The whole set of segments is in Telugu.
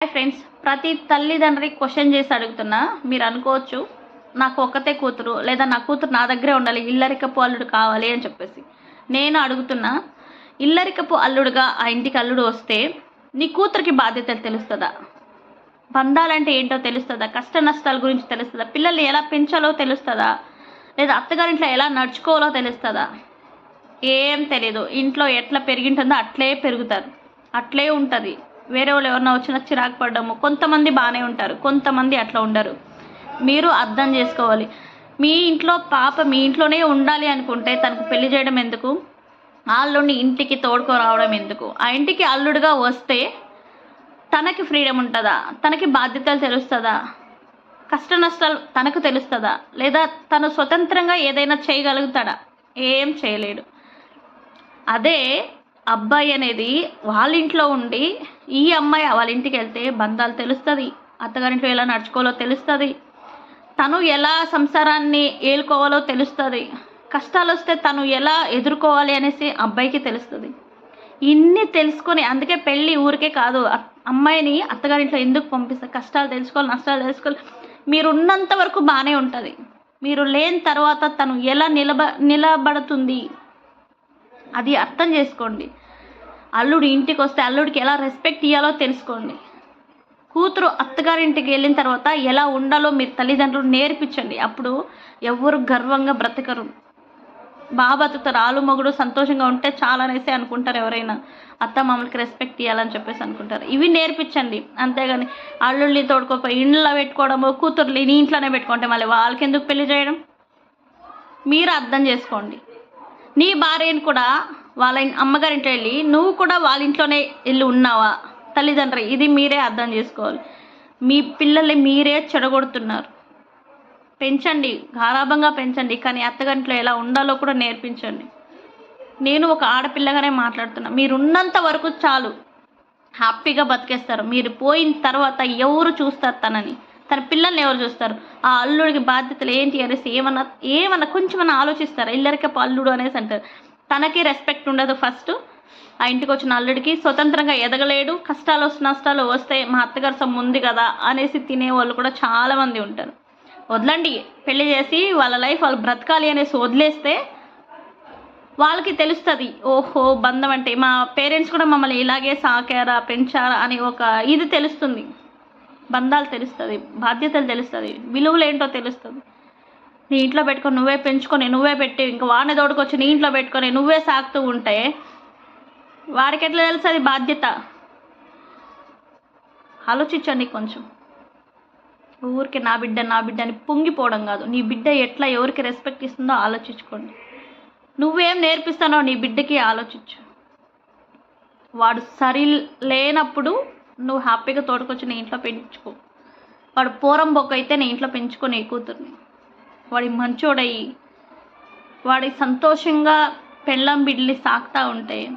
హాయ్ ఫ్రెండ్స్ ప్రతి తల్లిదండ్రి క్వశ్చన్ చేసి అడుగుతున్నా. మీరు అనుకోవచ్చు నాకు ఒక్కతే కూతురు లేదా నా కూతురు నా దగ్గరే ఉండాలి ఇల్లరికపు అల్లుడు కావాలి అని చెప్పేసి. నేను అడుగుతున్నా ఇల్లరికపు అల్లుడుగా ఆ ఇంటికి అల్లుడు వస్తే నీ కూతురికి బాధ్యతలు తెలుస్తుందా? బంధాలంటే ఏంటో తెలుస్తుందా? కష్ట నష్టాల గురించి తెలుస్తుందా? పిల్లల్ని ఎలా పెంచాలో తెలుస్తుందా? లేదా అత్తగారింట్లో ఎలా నడుచుకోవాలో తెలుస్తుందా? ఏం తెలియదు ఇంట్లో ఎట్లా పెరిగింటుందో అట్లే పెరుగుతారు. అట్లే ఉంటుంది. వేరే వాళ్ళు ఎవరన్నా వచ్చినా చిరాకు పడ్డము. కొంతమంది బాగానే ఉంటారు. కొంతమంది అట్లా ఉండరు. మీరు అర్థం చేసుకోవాలి. మీ ఇంట్లో పాప మీ ఇంట్లోనే ఉండాలి అనుకుంటే తనకు పెళ్ళి చేయడం ఎందుకు? అల్లుడిని ఇంటికి తోడుకో రావడం ఎందుకు? ఆ ఇంటికి అల్లుడుగా వస్తే తనకి ఫ్రీడమ్ ఉంటుందా? తనకి బాధ్యతలు తెలుస్తుందా? కష్ట నష్టాలు తనకు తెలుస్తుందా? లేదా తను స్వతంత్రంగా ఏదైనా చేయగలుగుతాడా? ఏం చేయలేడు. అదే అబ్బాయి అనేది వాళ్ళ ఇంట్లో ఉండి ఈ అమ్మాయి వాళ్ళ ఇంటికి వెళ్తే బంధాలు తెలుస్తుంది. అత్తగారింట్లో ఎలా నడుచుకోవాలో తెలుస్తుంది. తను ఎలా సంసారాన్ని ఏలుకోవాలో తెలుస్తుంది. కష్టాలు వస్తే తను ఎలా ఎదుర్కోవాలి అనేసి అబ్బాయికి తెలుస్తుంది. ఇన్ని తెలుసుకొని అందుకే పెళ్ళి ఊరికే కాదు. అమ్మాయిని అత్తగారింట్లో ఎందుకు పంపిస్తారు? కష్టాలు తెలుసుకోవాలి నష్టాలు తెలుసుకోవాలి. మీరు ఉన్నంత వరకు బాగానే ఉంటుంది. మీరు లేని తర్వాత తను ఎలా నిలబ నిలబడుతుంది? అది అర్థం చేసుకోండి. అల్లుడు ఇంటికి వస్తే అల్లుడికి ఎలా రెస్పెక్ట్ ఇవ్వాలో తెలుసుకోండి. కూతురు అత్తగారింటికి వెళ్ళిన తర్వాత ఎలా ఉండాలో మీరు తల్లిదండ్రులు నేర్పించండి. అప్పుడు ఎవరు గర్వంగా బ్రతకరు. బాగా బతుకుతారు ఆలు మొగుడు సంతోషంగా ఉంటే చాలా అనేసి అనుకుంటారు ఎవరైనా. అత్త మామూలకి రెస్పెక్ట్ ఇవ్వాలని చెప్పేసి అనుకుంటారు. ఇవి నేర్పించండి. అంతేగాని అల్లుళ్ళని తోడుకోపోయి ఇంట్లో పెట్టుకోవడము కూతుర్లు నీ ఇంట్లోనే పెట్టుకుంటే మళ్ళీ వాళ్ళకి ఎందుకు పెళ్ళి చేయడం? మీరు అర్థం చేసుకోండి. నీ భార్యని కూడా వాళ్ళ అమ్మగారింట్లో వెళ్ళి నువ్వు కూడా వాళ్ళ ఇంట్లోనే వెళ్ళి ఉన్నావా? తల్లిదండ్రి ఇది మీరే అర్థం చేసుకోవాలి. మీ పిల్లల్ని మీరే చెడగొడుతున్నారు. పెంచండి గారాభంగా పెంచండి కానీ అత్తగారింట్లో ఎలా ఉండాలో కూడా నేర్పించండి. నేను ఒక ఆడపిల్లగానే మాట్లాడుతున్నా. మీరు ఉన్నంత వరకు చాలు. హ్యాపీగా బతికేస్తారు. మీరు పోయిన తర్వాత ఎవరు చూస్తారు తనని? తన పిల్లల్ని ఎవరు చూస్తారు? ఆ అల్లుడికి బాధ్యతలు ఏంటి అనేసి ఏమన్నా ఏమన్నా కొంచెమన్నా ఆలోచిస్తారు? ఇల్లరికపు అల్లుడు అనేసి అంటారు. తనకి రెస్పెక్ట్ ఉండదు ఫస్ట్ ఆ ఇంటికి వచ్చిన అల్లుడికి స్వతంత్రంగా ఎదగలేడు కష్టాలు వస్తే నష్టాలు వస్తే మా అత్తగారు సొమ్ము ఉంది కదా అనేసి తినేవాళ్ళు కూడా చాలామంది ఉంటారు. వదలండి పెళ్ళి చేసి వాళ్ళ లైఫ్ వాళ్ళు బ్రతకాలి అనేసి వదిలేస్తే వాళ్ళకి తెలుస్తుంది ఓహో బంధం అంటే మా పేరెంట్స్ కూడా మమ్మల్ని ఇలాగే సాకారా పెంచారా అని ఒక ఇది తెలుస్తుంది. బంధాలు తెలుస్తుంది బాధ్యతలు తెలుస్తుంది విలువలు ఏంటో తెలుస్తుంది. నీ ఇంట్లో పెట్టుకొని నువ్వే పెంచుకొని నువ్వే పెట్టి ఇంకా వాడిని తోడుకొచ్చి నీ ఇంట్లో పెట్టుకొని నువ్వే సాగుతూ ఉంటే వాడికి ఎట్లా తెలుస్తుంది బాధ్యత? ఆలోచించండి కొంచెం. ఊరికి నా బిడ్డ నా బిడ్డ అని పొంగిపోవడం కాదు. నీ బిడ్డ ఎట్లా ఎవరికి రెస్పెక్ట్ ఇస్తుందో ఆలోచించుకోండి. నువ్వేం నేర్పిస్తానో నీ బిడ్డకి ఆలోచించు. వాడు సరి లేనప్పుడు నువ్వు హ్యాపీగా తోడుకొచ్చి నీ ఇంట్లో పెంచుకో. వాడు పూరం బొక్క అయితే నీ ఇంట్లో పెంచుకో నీ కూతుర్ని. వాడి మంచోడయి వాడి సంతోషంగా పెళ్ళం బిడ్డలి సాగుతూ ఉంటే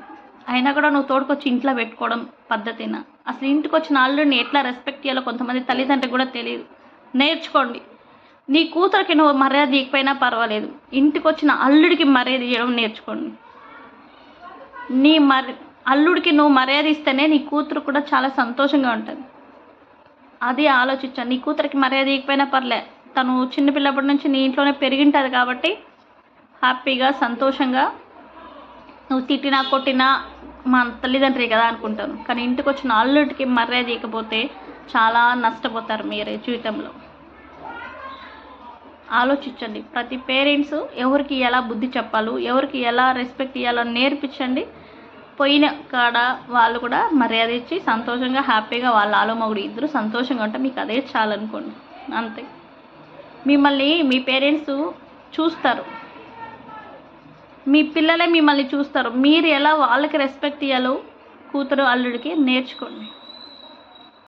అయినా కూడా నువ్వు తోడుకొచ్చి ఇంట్లో పెట్టుకోవడం పద్ధతిన? అసలు ఇంటికి వచ్చిన అల్లుడిని ఎట్లా రెస్పెక్ట్ చేయాలో కొంతమంది తల్లిదండ్రులకు కూడా తెలియదు. నేర్చుకోండి. నీ కూతురికి నువ్వు మర్యాద ఇకపోయినా పర్వాలేదు. ఇంటికి వచ్చిన అల్లుడికి మర్యాద ఇవ్వడం నేర్చుకోండి. నీ మర్ అల్లుడికి నువ్వు మర్యాద ఇస్తేనే నీ కూతురు కూడా చాలా సంతోషంగా ఉంటుంది. అది ఆలోచించాను నీ కూతురికి మర్యాద ఇకపోయినా పర్లే. తను చిన్నపిల్లప్పటి నుంచి నీ ఇంట్లోనే పెరిగింటుంది కాబట్టి హ్యాపీగా సంతోషంగా నువ్వు తిట్టినా కొట్టినా మా తల్లిదండ్రి కదా అనుకుంటాను. కానీ ఇంటికి వచ్చిన అల్లుడికి మర్యాద ఇకపోతే చాలా నష్టపోతారు మీరే జీవితంలో. ఆలోచించండి. ప్రతి పేరెంట్స్ ఎవరికి ఎలా బుద్ధి చెప్పాలో ఎవరికి ఎలా రెస్పెక్ట్ ఇవ్వాలో నేర్పించండి. పోయిన కాడ వాళ్ళు కూడా మర్యాద ఇచ్చి సంతోషంగా హ్యాపీగా వాళ్ళ ఆలోమగుడు ఇద్దరు సంతోషంగా ఉంటే మీకు అదే చాలనుకోండి. అంతే. మిమ్మల్ని మీ పేరెంట్స్ చూస్తారు. మీ పిల్లలే మిమ్మల్ని చూస్తారు. మీరు ఎలా వాళ్ళకి రెస్పెక్ట్ ఇవ్వాలో కూతురు అల్లుడికి నేర్చుకోండి.